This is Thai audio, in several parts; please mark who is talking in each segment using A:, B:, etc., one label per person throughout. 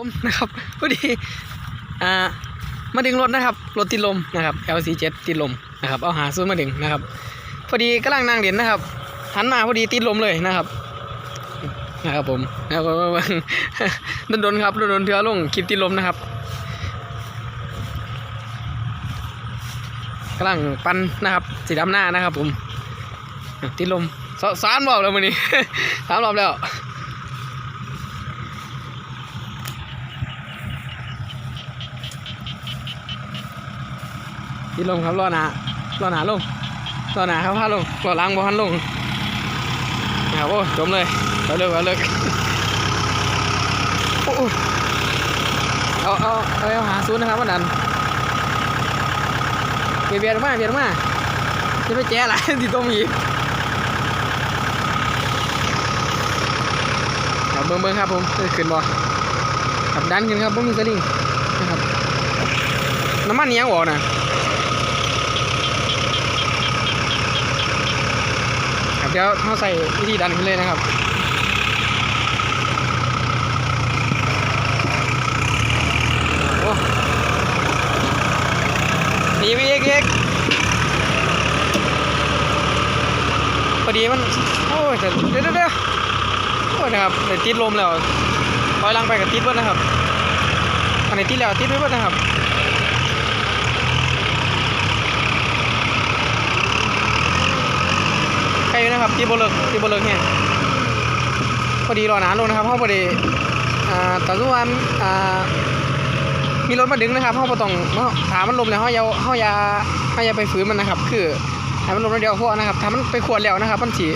A: ผมนะครับพอดีอ่ามาดึงรถนะครับรถติดลมนะครับ LC7 ติดลมนะครับเอาหาซื้อมาดึงนะครับ พอดีกำลังนั่งเรียนนะครับหันมาพอดีติดลมเลยนะครับนะครับผมแล้วก็โดนครับโดนเทือลงคลิปติดลมนะครับกำลังปั้นนะครับสีดำหน้านะครับผมติดลมสสามรอบแล้ววันนี้สามรอบแล้วีลงครับรอหนารอหนาลงรอหนาครับพาลงรอล้างบ่ทันลงนะครับโอ้จมเลยเอาเลิกเอาเลิกโอ้เอาเอาเอาเอาหาซูนนะครับวันนั้นเบียดเบียดออกมาเบียดออกมาจะไปแจ้อะไรที่ต้มอีกครับเบิ้งเบิ้งครับผมขึ้นบ่ขับดันขึ้นครับผมมีสลิงนะครับน้ำมันเนี้ยงออกนะ ครับ เดี๋ยวเขาใส่วิธีดันขึ้นเลยนะครับโอ้ดีไปเอกเอกพอดีมัน โอ้ยเดี๋ยวเดี๋ยวเดี๋ยวโอ้ยนะครับเดี๋ยวติดลมแล้วถอยลังไปกับติดเบิดนะครับอันนี้ติดแล้วติดไว้เบิดนะครับ ใครนะครับที่บเลิกที่บเลิกเนี่ยพอดีรอหนาลงนะครับเพราะพอดีอ่าแต่ทุกวันอ่ามีรถมาดึงนะครับเขาบ่ต้องถามมันลมแล้วเขาอย่าเขาอย่าเขาอย่าไปฝืนมันนะครับ คือให้มันลมแล้วเดียวพอนะครับถ้ามันไปขวดแล้วนะครับ มันสี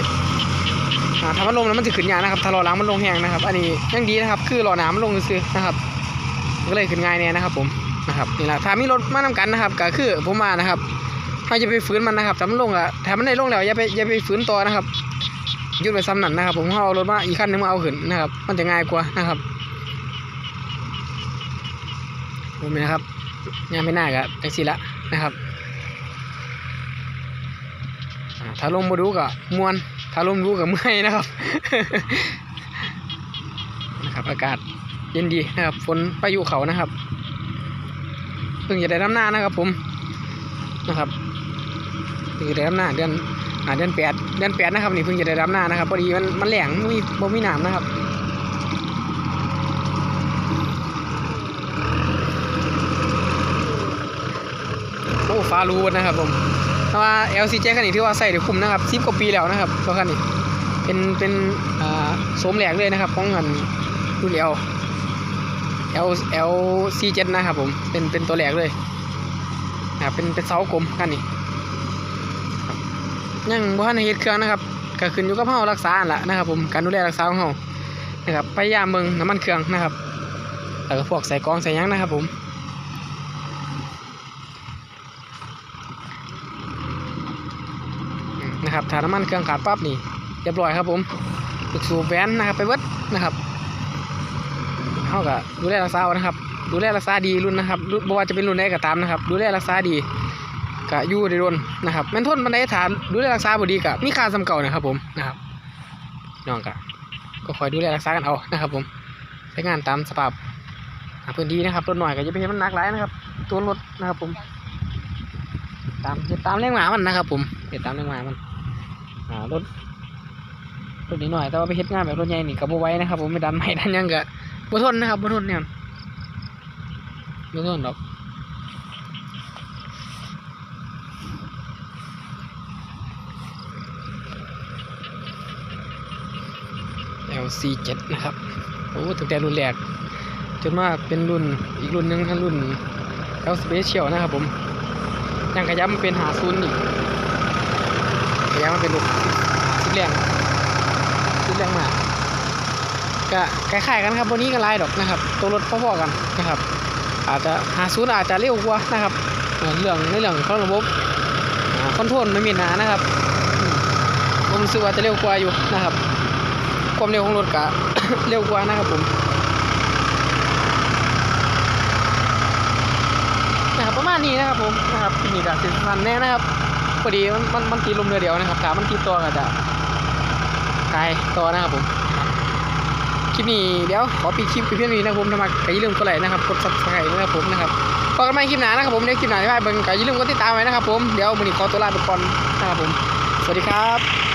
A: ถ้ามันลมแล้วมันจะขึ้นยานะครับถ้ารอหลังมันลงแห้งนะครับ อันนี้ยังดีนะครับ คือรอหนามันลงซื่อนะครับก็เลยขึ้นง่ายเนี่ยนะครับ ผมนะครับนี่แหละถ้ามีรถมานำกันนะครับ ก็คือผมมานะครับ เขาจะไปฝืนมันนะครับถ้ามันลงอะถ้ามันได้ลงแล้วอย่าไปอย่าไปฝืนต่อนะครับยุดไปซ้ำนั่นนะครับ ผมเขาเอารถมาอีกคันหนึงมาเอาขึ้นนะครับ มันจะง่ายกว่านะครับผมนะครับงานไม่น่ากะแท็กซี่ละนะครับถ้าลงมาดูก็มวนถ้าลงดูก็เมื่อยนะครับนะครับอากาศเย็นดีนะครับฝนพายุเขานะครับเพิ่งจะได้น้ำหน้านะครับผม นะครับเพิ่งจะได้รับหน้าเดือนอ่าเดือนแปดเดือนแปดนะครับนี่เพิ่งจะได้รับหน้านะครับพอดีมันมันแหลงไม่มีบ่มีน้ำนะครับโอ้ฟ้ารู้นะครับผมเพราว่า LCJ คันนี้ถือว่าใส่ได้คุ้มนะครับสิบกว่าปีแล้วนะครับรถคันนี้เป็นเป็นอ่าโสมแหลกเลยนะครับของเงินรุ่น L L LC7 นะครับผมเป็นเป็นตัวแหลกเลย เป็นเป็นเสากลมคันนี้ยังบ่ทันเฮ็ดเครื่องนะครับก็ขึ้นอยู่กับเฮารักษาอันละนะครับ ผมการดูแลรักษาของเฮานะครับพยายามเบิ่งน้ำมันเครื่องนะครับแล้วก็พวกใส่กองใส่ยังนะครับ ผมนะครับถ้าน้ำมันเครื่องขาดปั๊บนี่เรียบร้อยครับ ผมลูกสูบแหวนนะครับ ไปเบิดนะครับเฮาก็ดูแลรักษาเอานะครับ ดูแลรักษาดีรุ่นนะครับรุ่นบ่ว่าจะเป็นรุ่นใดก็ตามนะครับ ดูแลรักษาดีก็อยู่ได้โดนนะครับแม่นทนบันไดฐานดูแลรักษาบ่ดีก็มีค่าสำเก่านะครับ ผมนะครับน้องก็ก็คอยดูแลรักษากันเอานะครับ ผมใช้งานตามสภาพหาพื้นที่นะครับรถหน่อยก็จะไปเห็นมันหนักหลายนะครับ ตัวรถนะครับ ผม ตามเฮ็ดตามแรงหมามันนะครับ ผมเฮ็ดตามแรงหมามันรถรถนิดหน่อยแต่ว่าไปเฮ็ดงานแบบรถใหญ่นี่ก็บ่ไหวนะครับ ผมไม่ดันไม่ดันยังก็บ่ทนนะครับบ่ทนเนี่ย บ่ทนดอก LC7 นะครับ โอ้ตั้งแต่รุ่นแรก จนมาเป็นรุ่นอีกรุ่นหนึงนะรุ่น L Special นะครับผม ยังขยับมาเป็นหาซูนอีกขยับมาเป็นรุ่นสิบแรงสิบแรงมากก็คล้ายๆกันครับวันนี้ก็ลายดอกนะครับ ตัวรถพ่อๆกันนะครับ อาจจะหาซูนย์อาจจะเร็วกว่านะครับเอ่อเรื่องในเรื่องของระบบคอนโทรลไม่มีปัญหานะครับผมรู้สึกว่าจะเร็วกว่าอยู่นะครับ ความเร็วของรถกะเร็วกว่านะครับผมนะครับประมาณนี้นะครับผมนะครับที่นี่ก็สิสันแน่นะครับพอดีมันมันมันตีลมเรือเดียวนะครับถ้ามันตีตัวก็จะกายตัวนะครับผม คลิปนี้เดี๋ยวขอปิดคลิปเพียงเท่านี้นะครับผมถ้ามาก็อย่าลืมก็ไลนะครับกดซับสไครต์นะครับผมนะครับพอกันใหม่คลิปหน้านะครับผมเดี๋ยวคลิปหน้าที่ไปเบิ่งก็อย่าลืมก็ติดตามไว้นะครับผมเดี๋ยววันนี้ขอตัวลาไปก่อนนะครับผมสวัสดีครับ